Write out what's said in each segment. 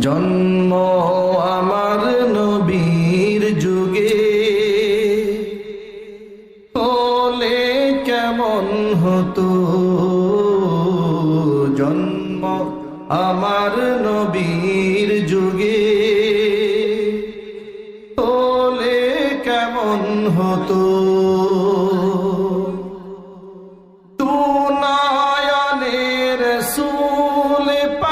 জন্ম আমার নবীর যুগে। হলে কেমন হতো? জন্ম আমার নবীর যুগে। হলে কেমন হতো? দুনায়নের সুল পাক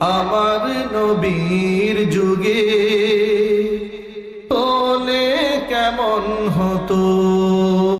আমার নবীর যুগে তোলে কেমন হতো?